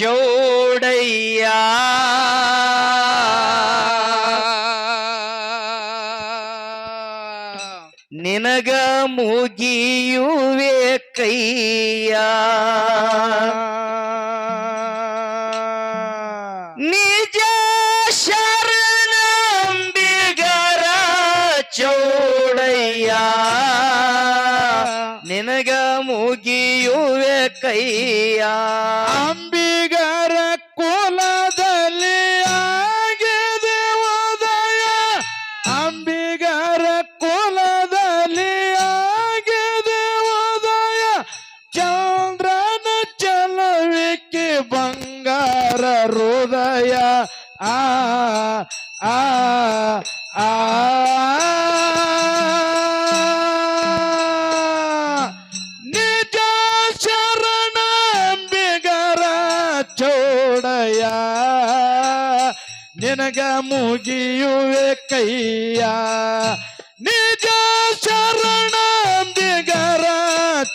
ಚೌಡಯ್ಯ. ನಿನಗ ಮುಗಿಯುವೆ ಕೈಯ. ನಿಜ ಶರಣಂಬಿಗರ ಚೌಡಯ್ಯ. ನಿನಗ ಮುಗಿಯುವೆ ಕೈಯ. ನಿನಗ ಮುಗಿಯುವೆ ಕೈಯ. ನಿಜ ಶರಣ ಚೋಡಯ್ಯ.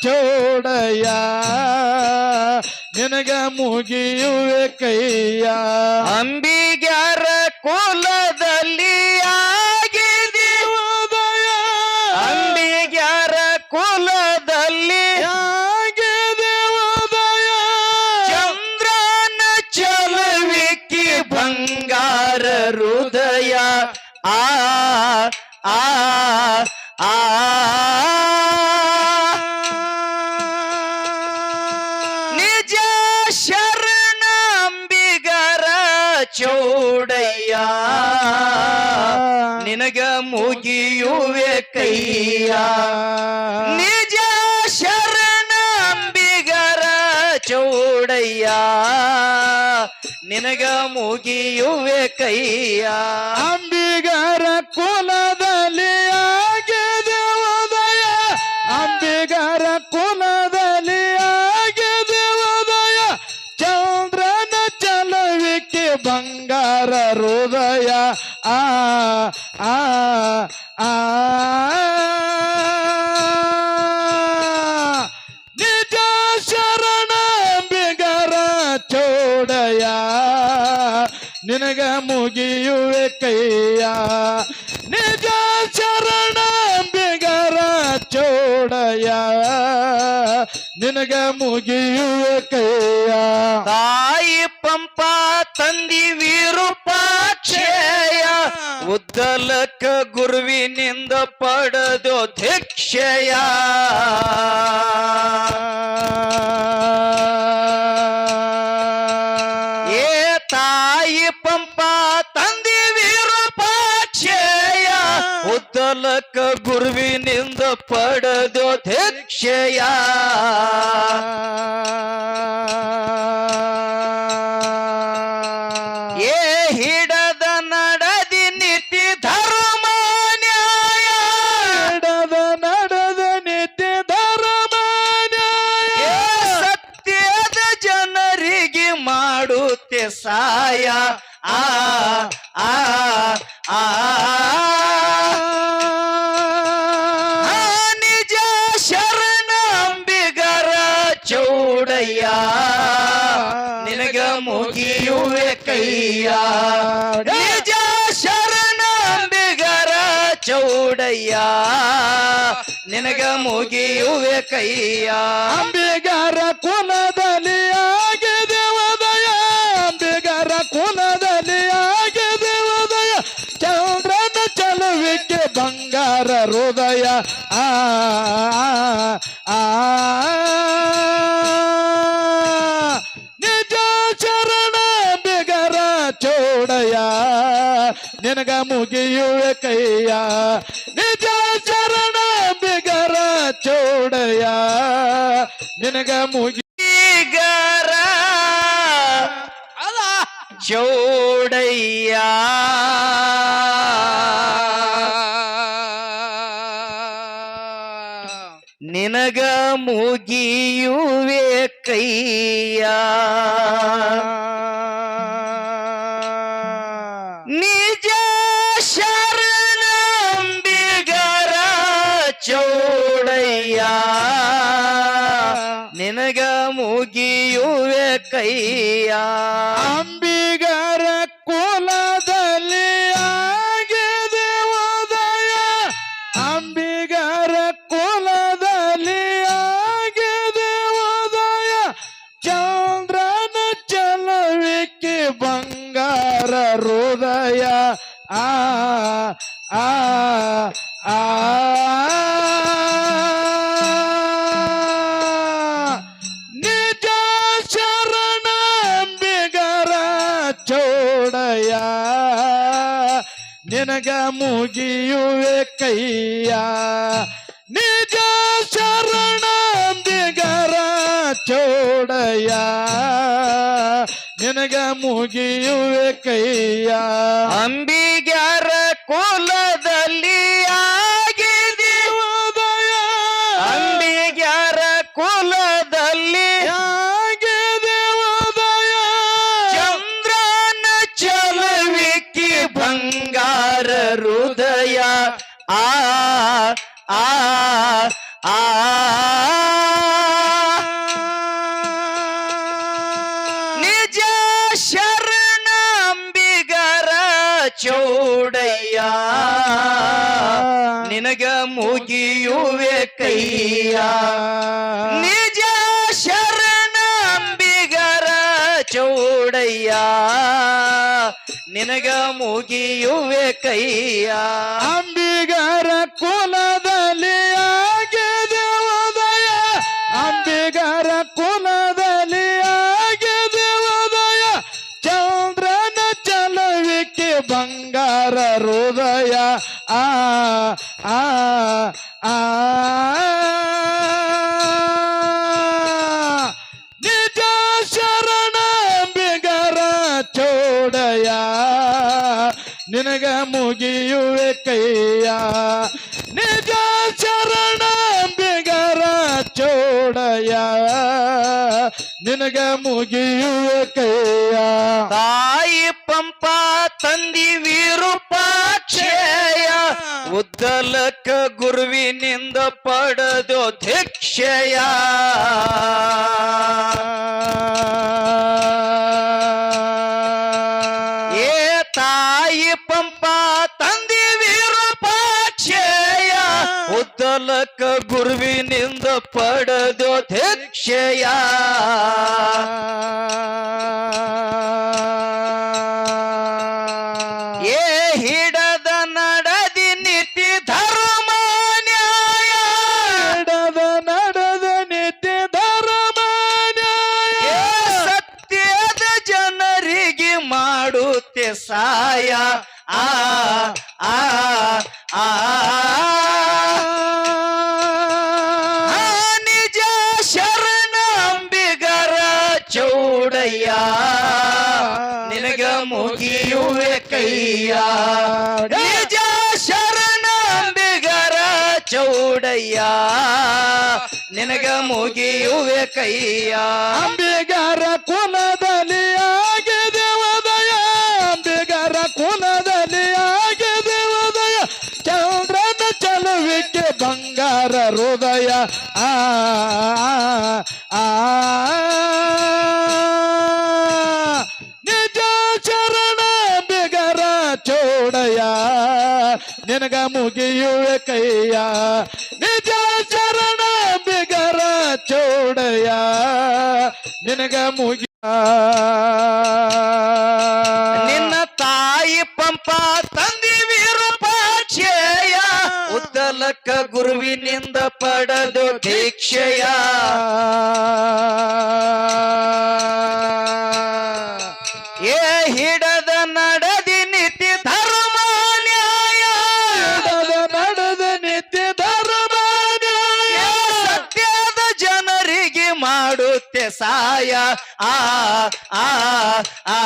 ಚೋಡಯ ನಿನಗ ಮುಗಿಯುವೆ ಕೈಯ. ಅಂಬಿಗ್ಯಾರ ಕುಲದಲ್ಲಿ ಕೈಯ ನಿಜ ಶರಣಂಬಿಗರ ಚೌಡಯ್ಯ ನಿನಗ ಮುಗಿಯುವೆ ಕೈಯ. ಅಂಬಿಗರ ಕುಲದಲ್ಲಿ ನಿನಗ ಮುಗಿಯುವೆ ಕೈಯ. ನಿಜ ಶರಣ ಬಿಗರ ಚೋಡಯ ನಿನಗ ಮುಗಿಯುವೆ ಕೈಯ. ತಾಯಿ ಪಂಪ, ತಂದಿ ವಿರೂಪಾಕ್ಷಯ. ಉದ್ದಲಕ ಗುರುವಿನಿಂದ ಪಡೆದು ಧಿಕ್ಷಯ ಉದ್ದಲಕ ಗುರುವಿನಿಂದ ಪಡೆದು ದೀಕ್ಷೆಯ. ಏ ಹಿಡದ ನಡದಿ ನಿತಿ ಧರ್ಮ ನ್ಯಾಯ ಹಿಡದ ನಡೆದ ನಿತಿ ಧರ್ಮ ಏ ಸತ್ಯದ ಜನರಿಗೆ ಮಾಡುತ್ತೆ ಸಾಯ ಆ ಆ. ನಿನಗ ಮುಗಿಯುವೆ ಕೈಯ. ಅಂಬಿಗರ ಕುಲದಲ್ಲಿ ಆಗಿದೆ ಉದಯ. ಅಂಬಿಗರ ಕುಲದಲ್ಲಿ ಆಗಿದೆ ಉದಯ. ಚಂದ್ರನ ಚಲುವಿಕೆ ಬಂಗಾರ ಹೃದಯ. ಆ ಆ, ನಿಜ ಚರಣ ಬಿಗರ ಚೋಡಯ. ನಿನಗ ಮುಗಿಯುವೆ ಕೈಯ. ನಿನಗ ಮುಗಿಗರ ಚೌಡಯ್ಯ. ನಿನಗ ಮುಗಿಯುವೆ ಕೈಯ ಚೋಡಯ ನಿನಗ ಮುಗಿಯುವೆ ಕೈಯ. ನಿಜ ಶರಣ ಬಿಗರ ಚೋಡಯ ನಿನಗ ಮುಗಿಯುವೆ ಕೈಯ. ಅಂಬಿಗ್ಯಾರ ಕುಲದಲ್ಲಿ ಆ ಆ ಆ ನಿಜ ಶರಣ ಅಂಬಿಗರ ಚೌಡಯ್ಯ ನಿನಗ ಮುಗಿಯುವೆ ಕೈಯ ನಿಜ ಶರಣ ಅಂಬಿಗರ ಚೌಡಯ್ಯ ನಿನಗ ಮುಗಿಯುವೆ ಕೈಯ ಅಂಬಿಗರ ಕುಲದಲ್ಲಿ ಆಗಿದೆ ಅಂಬಿಗರ ಕುಲದಲ್ಲಿ ಆಗಿದೆ ಚಂದ್ರನ ಚಲವಿಕೆ ಬಂಗಾರ ಹೃದಯ. ಆ ಆ ಆ. ನಿಜ ಶರಣ ಅಂಬಿಗರ ಚೋಡಯ ನಿನಗ ಮುಗಿಯುವೆ ಕೈಯ. ನಿಜ ಶರಣ ಬಿಗರ ಚೋಡಯ ನಿನಗ ಮುಗಿಯುವೆ ಕೈಯ. ತಾಯಿ ಪಂಪ ತಂದಿ ವಿರೂಪಾಕ್ಷಯ. ಉದ್ದಲಕ ಗುರುವಿನಿಂದ ಪಡೆದು ಧಿಕ್ಷಯ ಏ ತಾಯಿ ಪಂಪ ತಂದಿ ವಿರೂಪಾಕ್ಷೇಯ ಉದ್ದಲಕ ಗುರುವಿನಿಂದ ಪಡೆದೋ ಧಿಕ್ಷಯ ಸಾಯ ಆ ಆ ಆ. ನಿಜ ಶರಣ ಅಂಬಿಗರ ಚೌಡಯ್ಯ, ನಿನಗ ಮುಗಿಯುವೆ ಕೈಯ. ನಿಜ ಶರಣ ಅಂಬಿಗರ ಚೌಡಯ್ಯ, ನಿನಗ ಮುಗಿಯುವೆ ಕೈಯ. ಅಂಬಿಗರ ಕುಲದಲ್ಲಿ ಬಂಗಾರ ಹೃದಯ. ಆ ನಿಜ ಚರಣ ಬಿಗರ ಚೋಡಯ ನಿನಗ ಮುಗಿಯುವೆ ಕೈಯ. ನಿಜ ಚರಣ ಬಿಗರ ಚೋಡಯ ನಿನಗ ಮುಗಿ ನಿನ್ನ ತಾಯಿ ಪಂಪ ಉದ್ದಲಕ್ಕ ಗುರುವಿನಿಂದ ಪಡೆದು ದೀಕ್ಷೆಯ. ಏ ಹಿಡದ ನಡದಿ ನಿತ್ಯ ಧರ್ಮ ನ್ಯಾಯ. ನಡೆದ ನಿತ್ಯ ಧರ್ಮ ನ್ಯಾಯ. ಸತ್ಯದ ಜನರಿಗೆ ಮಾಡುತ್ತೆ ಸಾಯ ಆ ಆ,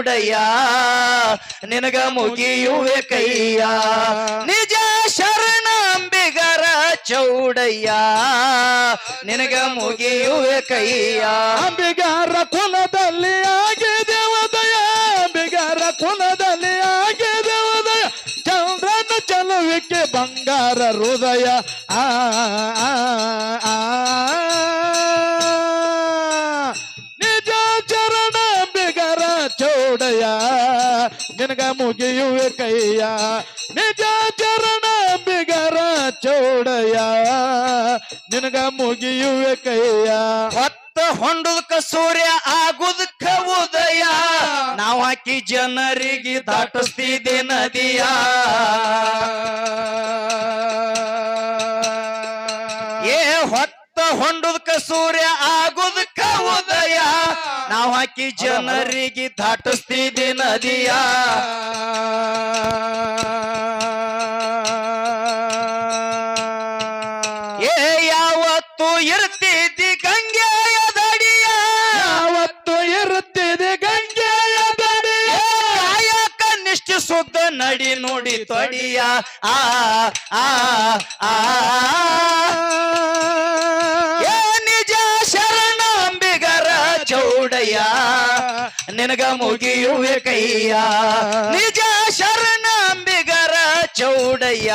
ಚೌಡಯ್ಯ ನಿನಗ ಮುಗಿಯುವೆ ಕೈಯ ನಿಜ ಶರಣಾಂಬಿಗರ ಚೌಡಯ್ಯ, ನಿನಗ ಮುಗಿಯುವೆ ಕೈಯ ಅಂಬಿಗಾರ ಕುಲದಲ್ಲಿ ಆಗಿ ದೇವದಯ, ಅಂಬಿಗಾರ ಕುಲದಲ್ಲಿ ಆಗಿ ದೇವದಯ. ಚಂದ್ರನ ಚೆಲುವಿಕೆ ಬಂಗಾರ ಹೃದಯ. ಆ. ಚೌಡಯ ನಿನಗ ಮುಗಿಯುವೆ ಕೈಯ, ನಿಜ ಚರಣ ಬಿಗರ ಚೌಡಯ, ನಿನಗ ಮುಗಿಯುವೆ ಕೈಯ. ಹೊತ್ತ ಹೊಂಡುದಕ್ಕ ಸೂರ್ಯ ಆಗುದಕ್ಕ ಉದಯ, ನಾವು ಹಾಕಿ ಜನರಿಗೆ ದಾಟಿಸ್ತಿದೆ ನದಿಯ. ಏ ಹೊತ್ತ ಹೊಂಡುದಕ್ಕ ಸೂರ್ಯ ಆಗುದಕ್ಕ ನಾವ್ ಹಾಕಿ ಜನರಿಗೆ ದಾಟಿಸ್ತಿದ್ದೆ ನದಿಯ ಏ ಯಾವತ್ತು ಇರ್ತಿದ್ದಿ ಗಂಗೆಯ ದಡಿಯ? ಯಾವತ್ತು ಇರುತ್ತಿದೆ ಗಂಗೆಯ ದಡಿಯ? ಕಾಯಕ ನಿಷ್ಠ ಸುದ್ದ ನಡಿ ನೋಡಿ ತೊಡಿಯ. ಆ ಆ ಆ. ಚೌಡಯ್ಯ ನಿನಗ ಮುಗಿಯುವೆ ಕೈಯ. ನಿಜ ಶರಣಂಬಿಗರ ಚೌಡಯ್ಯ,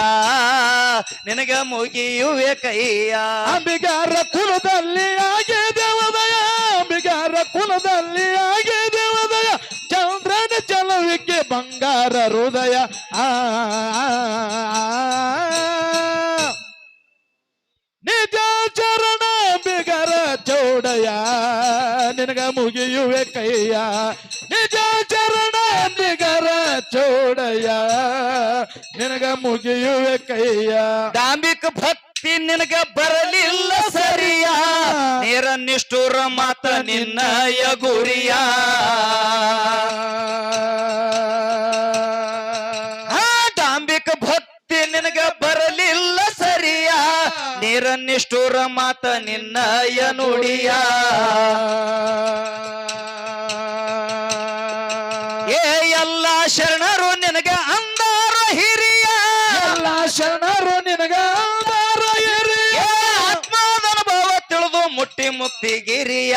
ನಿನಗ ಮುಗಿಯುವೆ ಕೈಯ. ಅಂಬಿಗಾರ ಕುಲದಲ್ಲಿ ಆಗೆ ದೇವದಯ, ಅಂಬಿಗಾರ ಕುಲದಲ್ಲಿ ಆಗೆ ದೇವದಯ, ಚಂದ್ರನ ಚಲವಿಕೆ ಬಂಗಾರ ಹೃದಯ. ಆ. ನಿಜ ಚರಣ ಬಿಗರ ಚೌಡಯ ನಿನಗ ಮುಗಿಯುವೆ ಕೈಯ. ನಿಜ ಚರಣ ನಿಗರ ಚೌಡಯ ನಿನಗ ಮುಗಿಯುವೆ ಕೈಯ. ದಾಂಬಿಕ ಭಕ್ತಿ ನಿನಗ ಬರಲಿಲ್ಲ ಸರಿಯ. ನೇರ ನಿಷ್ಠುರ ಮಾತ ನಿನ್ನಯ ಗುರಿಯ ನಿಷ್ಠುರ ಮಾತ ನಿನ್ನಯ ನುಡಿಯ ಏ ಎಲ್ಲ ಶರಣರು ನಿನಗ ಅಂದಾರ ಹಿರಿಯ. ಎಲ್ಲ ಶರಣರು ನಿನಗ ಅಂದಾರ ಹಿರಿಯ. ಆತ್ಮದ ಅನುಭವ ತಿಳಿದು ಮುಟ್ಟಿ ಮುಕ್ತಿಗಿರಿಯ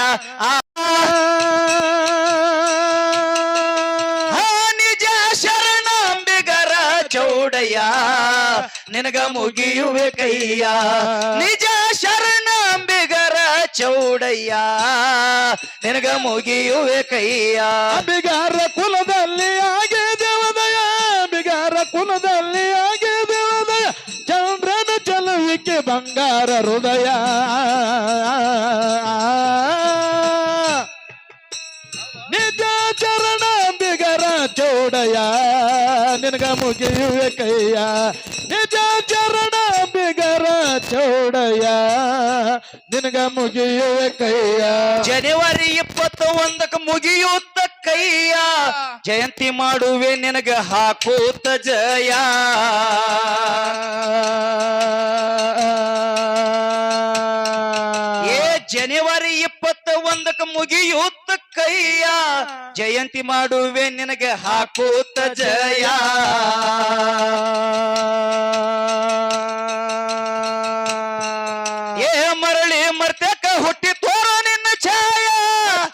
ನಿನಗ ಮುಗಿಯುವೆ ಕೈಯ. ನಿಜ ಶರಣಂಬಿಗರ ಚೌಡಯ್ಯ. ನಿನಗ ಮುಗಿಯುವೆ ಕೈಯ. ಬಿಗಾರ ಕುಲದಲ್ಲಿ ಆಗೆ ದೇವದಯ ಬಿಗಾರ ಕುಲದಲ್ಲಿ ಆಗೆ ದೇವದಯ. ಚಂದ್ರನ ಚಲುವಿಕೆ ಬಂಗಾರ ಹೃದಯ. ನಿಜ ಬಿಗರ ಚೌಡಯ ನಿನಗ ಮುಗಿಯುವೆ ಕೈಯ. ನಿಜ ಚರಣ ಬಿಗರ ಚೌಡಯ್ಯ. ನಿನಗ ಮುಗಿಯುವ ಕೈಯ. ಜನವರಿ ಇಪ್ಪತ್ತ ಒಂದಕ್ಕೆ ಮುಗಿಯುತ್ತ ಕೈಯ. ಜಯಂತಿ ಮಾಡುವೆ ನಿನಗ ಹಾಕೂತ ಜಯ. ಒಂದಕ್ಕೆ ಮುಗಿಯುತ್ತ ಕೈಯ. ಜಯಂತಿ ಮಾಡುವೆ ನಿನಗೆ ಹಾಕೂತ ಜಯ. ಏ ಮರಳಿ ಮರ್ತಕ ಹುಟ್ಟಿ ತೋರ ನಿನ್ನ ಛಾಯ.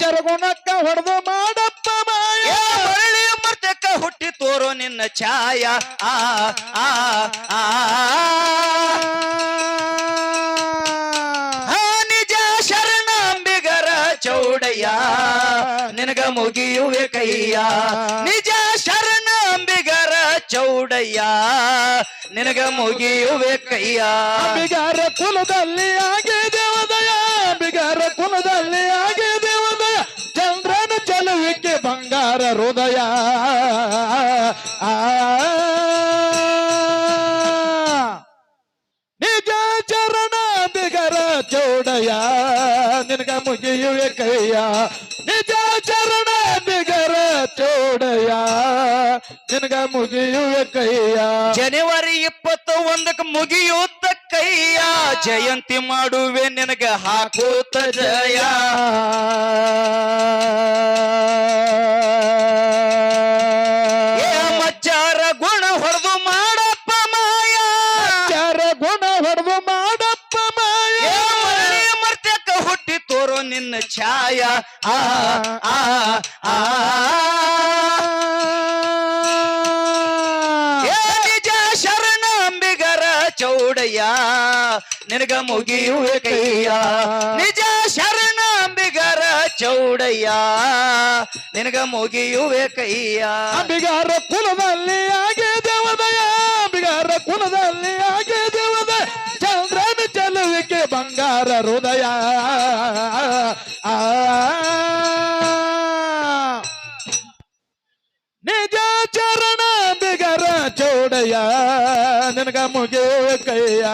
ಚರಗುಣಕ್ಕ ಹೊಡೆದು ಮಾಡಪ್ಪ ಮಾಯ. ಮರಳಿ ಮರ್ತಕ ಹುಟ್ಟಿ ತೋರೋ ನಿನ್ನ ಛಾಯ. ಆ ಆ ಆ, ಮುಗಿಯುವೆ ಕೈಯ ನಿಜ ಶರಣಂಬಿಗರ ಚೌಡಯ್ಯ. ನಿನಗ ಮುಗಿಯುವೆ ಕೈಯ ಬಿಗಾರ ಕುಲದಲ್ಲಿ ಆಗಿ ದೇವದಯ. ಬಿಗಾರ ಕುಲದಲ್ಲಿ ಆಗಿ ದೇವದಯ. ಚಂದ್ರನ ಚಲುವಿಕೆ ಬಂಗಾರ ಹೃದಯ. ಆ ಚೌಡಯ ನಿನಗ ಮುಗಿಯುವೆ ಕೈಯ. ನಿಜ ಚರಣ ಬಿಗರ ಚೋಡಯ, ನಿನಗ ಮುಗಿಯುವೆ ಕೈಯ. ಜನವರಿ ಇಪ್ಪತ್ತ ಒಂದಕ್ಕೆ ಮುಗಿಯುತ್ತ ಕೈಯ, ಜಯಂತಿ ಮಾಡುವೆ ನಿನಗ ಹಾಕುತ್ತ ಜಯ. ನಿನ್ನ ಛಾಯ. ಆ ಆ ಆ ನಿಜ ಶರಣಾಂಬಿಗರ ಚೌಡಯ್ಯ, ನಿನಗ ಮುಗಿಯುವೆ ಕೈಯ ನಿಜ ಶರಣಾಂಬಿಗರ ಚೌಡಯ್ಯ, ನಿನಗ ಮುಗಿಯುವೆ ಕೈಯ ಅಂಬಿಗಾರ ಕುಲದಲ್ಲಿ ಆಗಿ ದೇವದಯ, ಅಂಬಿಗಾರ ಕುಲದಲ್ಲಿ ಆಗಿ ದೇವದ ಚಂದ್ರನ ಚಲುವಿಕೆ ಬಂಗಾರ ಹೃದಯ. ನಿನಗ ಮುಗಿಯುವ ಕೈಯ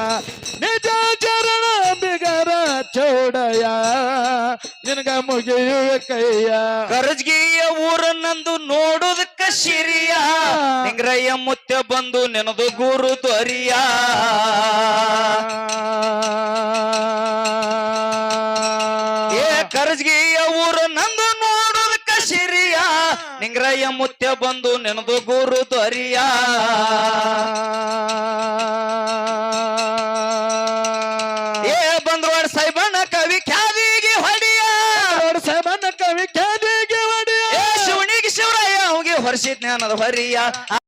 ನಿಜ ಚರಣ ಬಿಗರ ಚೋಡಯ ನಿನಗ ಮುಗಿಯುವ ಕೈಯ ಕರಜ್ಗಿಯ ಊರ ನಂದು ನೋಡುದಕ್ಕ ಶಿರಿಯ. ನಿಂಗ್ರಯ್ಯ ಮುತ್ಯ ಬಂದು ನೆನದು ಗುರು ತ್ವರಿಯ ನಿಂಗ್ರಯ್ಯ ಮುತ್ಯ ಬಂದು ನೆನದು ಗುರು ದೊರಿಯ. ಏ ಬಂದ್ರೋಡ್ ಸೈಬಣ್ಣ ಕವಿ ಖ್ಯಾದಿಗೆ ಹೊಡಿಯ. ಸೈಬಣ್ಣ ಕವಿ ಖ್ಯಾದಿಗೆ ಹೊಡಿಯ. ಶಿವನಿಗೆ ಶಿವರಾಯ ಹೋಗಿ ಹೊರಸಿ ಜ್ಞಾನದ ಹೊರಿಯ.